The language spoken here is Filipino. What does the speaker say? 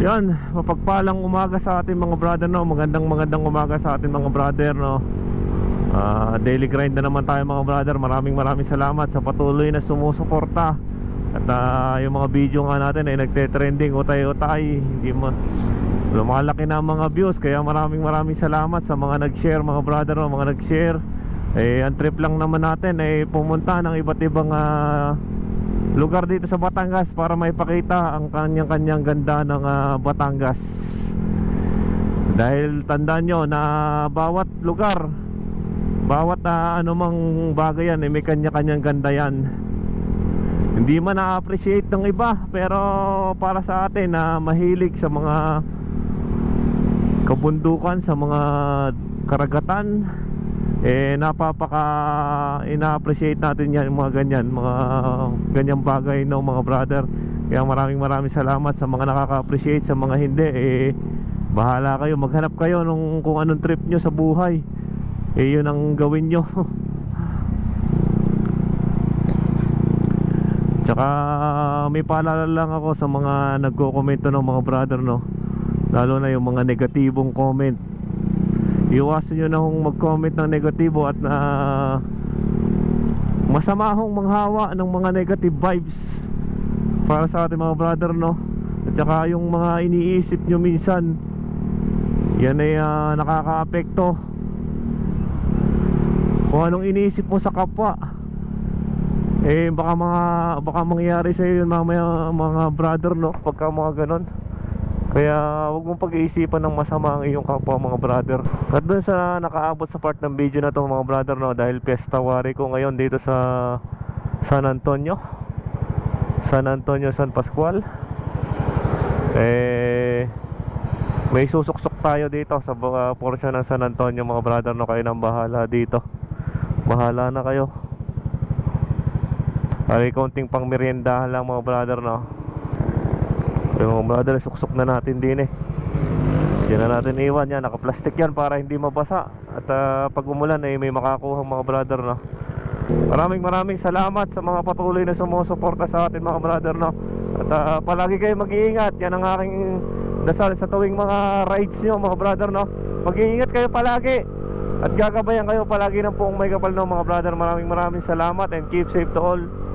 Yan, mapagpalang umaga sa ating mga brother no. Magandang magandang umaga sa ating mga brother no. Ah, daily grind na naman tayo mga brother. Maraming maraming salamat sa patuloy na sumusuporta. At ah, yung mga video nga natin ay nagte-trending utay-utay. Hindi mo lumalaki na ang mga views kaya maraming maraming salamat sa mga nag-share mga brother no, mga nag-share. Eh ang trip lang naman natin ay pumunta ng iba't ibang ah, lugar dito sa Batangas para maipakita ang kanyang-kanyang ganda ng ah, Batangas. Dahil tandaan nyo na bawat lugar, bawat ah, anumang bagay yan, eh, may kanya-kanyang ganda yan. Hindi man na-appreciate ng iba, pero para sa atin na mahilig sa mga kabundukan, sa mga karagatan, eh napapaka ina-appreciate natin yan mga ganyan mga ganyang bagay no mga brother. Kaya maraming maraming salamat sa mga nakaka-appreciate sa mga hindi. Eh bahala kayo maghanap kayo nung kung anong trip nyo sa buhay. Eh yun ang gawin nyo. Tsaka may paalala lang ako sa mga nagko-komento ng mga brother no. Lalo na yung mga negatibong comment iwasan nyo na kung mag-comment ng negatibo at na masama hong manghawa ng mga negative vibes para sa ating mga brother no? At saka yung mga iniisip nyo minsan yan ay ah, nakaka-apekto. Kung anong iniisip mo sa kapwa eh baka mga baka mangyari sa yun mamaya mga brother no? Pagka mga ganon kaya huwag mong pag-iisipan ng masama ang iyong kapwa mga brother. At dun sa nakaabot sa part ng video na to mga brother no Dahil Fiesta Wari ko ngayon dito sa San Antonio. San Antonio San Pascual. Eh May susuksok tayo dito sa uh, portion ng San Antonio mga brother no. Kayo nang bahala dito. Bahala na kayo. Ay kaunting pang meriendahan lang mga brother no yung brother, suksok na natin din eh. Diyan na natin iwan yan. Naka-plastic yan para hindi mabasa. At ah, pag umulan eh, may makakuha mga brother no. Maraming maraming salamat sa mga patuloy na sumusuporta sa atin mga brother no. At ah, palagi kayo mag-iingat. Yan ang aking dasal sa tuwing mga rides nyo mga brother no. Mag-iingat kayo palagi. At gagabayan kayo palagi ng buong may kapal no mga brother. Maraming maraming salamat and keep safe to all.